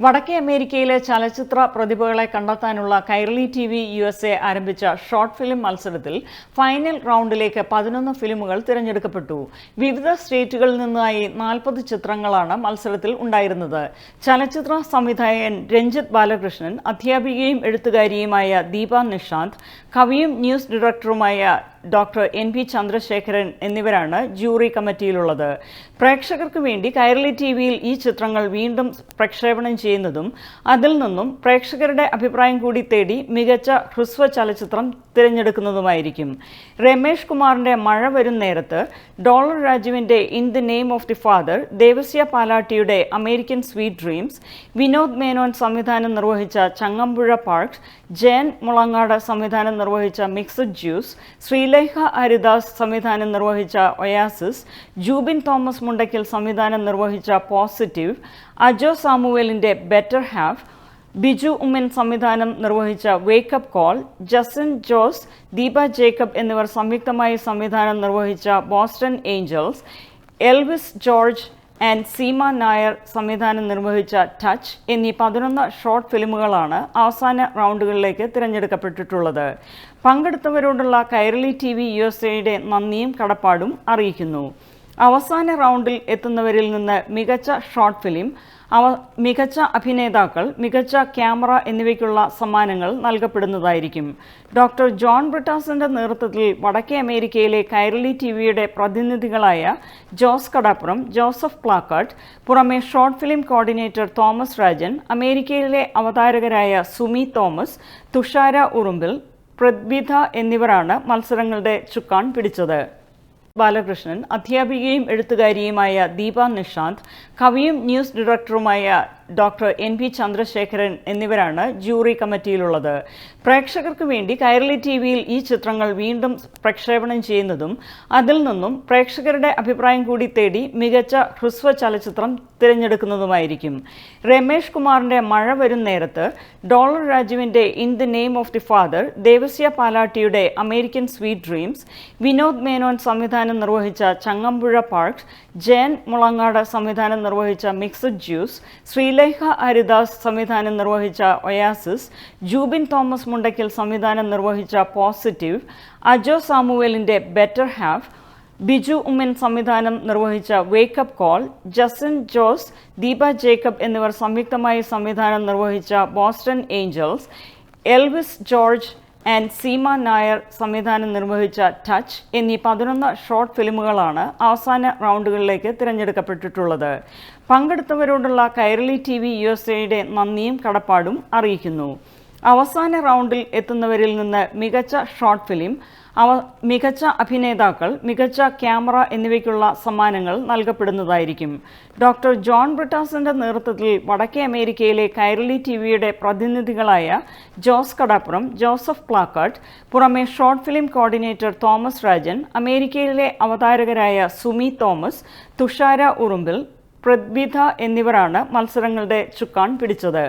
വടക്കേ അമേരിക്കയിലെ ചലച്ചിത്ര പ്രതിഭകളെ കണ്ടെത്താനുള്ള Kairali T V U S A ആരംഭിച്ച ഷോർട്ട് ഫിലിം മത്സരത്തിൽ ഫൈനൽ റൗണ്ടിലേക്ക് പതിനൊന്ന് ഫിലിമുകൾ തിരഞ്ഞെടുക്കപ്പെട്ടു. വിവിധ സ്റ്റേറ്റുകളിൽ നിന്നായി നാൽപ്പത് ചിത്രങ്ങളാണ് മത്സരത്തിൽ ഉണ്ടായിരുന്നത്. ചലച്ചിത്ര സംവിധായകൻ രഞ്ജിത്ത് ബാലകൃഷ്ണൻ അധ്യാപികയും എഴുത്തുകാരിയുമായ ദീപ നിഷാന്ത് കവിയും ന്യൂസ് ഡയറക്ടറുമായ ഡോക്ടർ എൻ പി ചന്ദ്രശേഖരൻ എന്നിവരാണ് ജൂറി കമ്മിറ്റിയിലുള്ളത്. പ്രേക്ഷകർക്ക് വേണ്ടി കൈരളി ടി വിയിൽ ഈ ചിത്രങ്ങൾ വീണ്ടും പ്രക്ഷേപണം ചെയ്യുന്നതും അതിൽ നിന്നും പ്രേക്ഷകരുടെ അഭിപ്രായം കൂടി തേടി മികച്ച ഹ്രസ്വ ചലച്ചിത്രം തിരഞ്ഞെടുക്കുന്നതുമായിരിക്കും. രമേഷ് കുമാറിന്റെ മഴ വരും നേരത്ത് ഡോളർ രാജുവിന്റെ in the name of the father Devasya പാലാട്ടിയുടെ American sweet dreams Vinod Menon സംവിധാനം നിർവഹിച്ച ചങ്ങമ്പുഴ പാർക്ക് ജയൻ മുളങ്ങാട് സംവിധാനം നിർവഹിച്ച മിക്സഡ് ജ്യൂസ് ശ്രീലേഖ ഹരിദാസ് സംവിധാനം നിർവഹിച്ച ഒയാസിസ് ജൂബിൻ തോമസ് മുണ്ടയ്ക്കൽ സംവിധാനം നിർവഹിച്ച പോസിറ്റീവ് അജോ സാമുവേലിന്റെ ബെറ്റർ ഹാഫ് ബിജു ഉമ്മൻ സംവിധാനം നിർവഹിച്ച wake up call Jason Jose Deepa Jacob എന്നിവർ സംയുക്തമായി സംവിധാനം നിർവഹിച്ച Boston angels Elvis George and Seema Nair സംവിധാനം നിർവഹിച്ച ടച്ച് എന്നീ പതിനൊന്ന് ഷോർട്ട് ഫിലിമുകളാണ് അവസാന റൗണ്ടുകളിലേക്ക് തിരഞ്ഞെടുക്കപ്പെട്ടിട്ടുള്ളത്. പങ്കെടുത്തവരോടുള്ള Kairali T V U S എയുടെ നന്ദിയും കടപ്പാടും അറിയിക്കുന്നു. അവസാന റൗണ്ടിൽ എത്തുന്നവരിൽ നിന്ന് മികച്ച ഷോർട്ട് ഫിലിം അവ മികച്ച അഭിനേതാക്കൾ മികച്ച ക്യാമറ എന്നിവയ്ക്കുള്ള സമ്മാനങ്ങൾ നൽകപ്പെടുന്നതായിരിക്കും. ഡോക്ടർ ജോൺ ബ്രിട്ടാസിന്റെ നേതൃത്വത്തിൽ വടക്കേ അമേരിക്കയിലെ കൈരളി ടി വിയുടെ പ്രതിനിധികളായ ജോസ് കടാപ്പുറം ജോസഫ് പ്ലാക്കാട്ട് പുറമെ short film coordinator Thomas Rajan അമേരിക്കയിലെ അവതാരകരായ സുമി തോമസ് തുഷാര ഉറുമ്പിൽ പ്രദ്വിധ എന്നിവരാണ് മത്സരങ്ങളുടെ ചുക്കാൻ പിടിച്ചത്. ബാലകൃഷ്ണൻ അധ്യാപികയും എഴുത്തുകാരിയുമായ ദീപ നിഷാന്ത് കവിയും ന്യൂസ് ഡയറക്ടറുമായ ഡോക്ടർ എൻ പി ചന്ദ്രശേഖരൻ എന്നിവരാണ് ജൂറി കമ്മിറ്റിയിലുള്ളത്. പ്രേക്ഷകർക്ക് വേണ്ടി കൈരളി ടി വിയിൽ ഈ ചിത്രങ്ങൾ വീണ്ടും പ്രക്ഷേപണം ചെയ്യുന്നതും അതിൽ നിന്നും പ്രേക്ഷകരുടെ അഭിപ്രായം കൂടി തേടി മികച്ച ഹ്രസ്വ ചലച്ചിത്രം തിരഞ്ഞെടുക്കുന്നതുമായിരിക്കും. രമേഷ് കുമാറിന്റെ മഴ വരും നേരത്ത് ഡോളർ രാജുവിന്റെ in the name of the father Devasya പാലാട്ടിയുടെ American sweet dreams Vinod Menon സംവിധാനം നിർവഹിച്ച ചങ്ങമ്പുഴ പാർക്ക് ജയൻ മുളങ്ങാട് സംവിധാനം നിർവഹിച്ച മിക്സഡ് ജ്യൂസ് ശ്രീലേഖ ഹരിദാസ് സംവിധാനം നിർവഹിച്ച ഒയാസിസ് ജൂബിൻ തോമസ് മുണ്ടയ്ക്കൽ സംവിധാനം നിർവഹിച്ച പോസിറ്റീവ് അജോ സാമുവേലിന്റെ ബെറ്റർ ഹാഫ് ബിജു ഉമ്മൻ സംവിധാനം നിർവഹിച്ച wake up call Jasin Jose Deepa Jacob എന്നിവർ സംയുക്തമായി സംവിധാനം നിർവഹിച്ച Boston angels Elvis George and Seema Nair സംവിധാനം നിർവഹിച്ച ടച്ച് എന്നീ പതിനൊന്ന് ഷോർട്ട് ഫിലിമുകളാണ് അവസാന റൗണ്ടുകളിലേക്ക് തിരഞ്ഞെടുക്കപ്പെട്ടിട്ടുള്ളത്. പങ്കെടുത്തവരോടുള്ള Kairali T V U S എയുടെ നന്ദിയും കടപ്പാടും അറിയിക്കുന്നു. അവസാന റൗണ്ടിൽ എത്തുന്നവരിൽ നിന്ന് മികച്ച ഷോർട്ട് ഫിലിം അവ മികച്ച അഭിനേതാക്കൾ മികച്ച ക്യാമറ എന്നിവയ്ക്കുള്ള സമ്മാനങ്ങൾ നൽകപ്പെടുന്നതായിരിക്കും. ഡോക്ടർ ജോൺ ബ്രിട്ടാസിന്റെ നേതൃത്വത്തിൽ വടക്കേ അമേരിക്കയിലെ കൈരളി ടി വിയുടെ പ്രതിനിധികളായ ജോസ് കടാപ്പുറം ജോസഫ് പ്ലാക്കാട്ട് പുറമെ short film coordinator Thomas Rajan അമേരിക്കയിലെ അവതാരകരായ സുമി തോമസ് തുഷാര ഉറുമ്പിൽ പ്രദ്വിധ എന്നിവരാണ് മത്സരങ്ങളുടെ ചുക്കാൻ പിടിച്ചത്.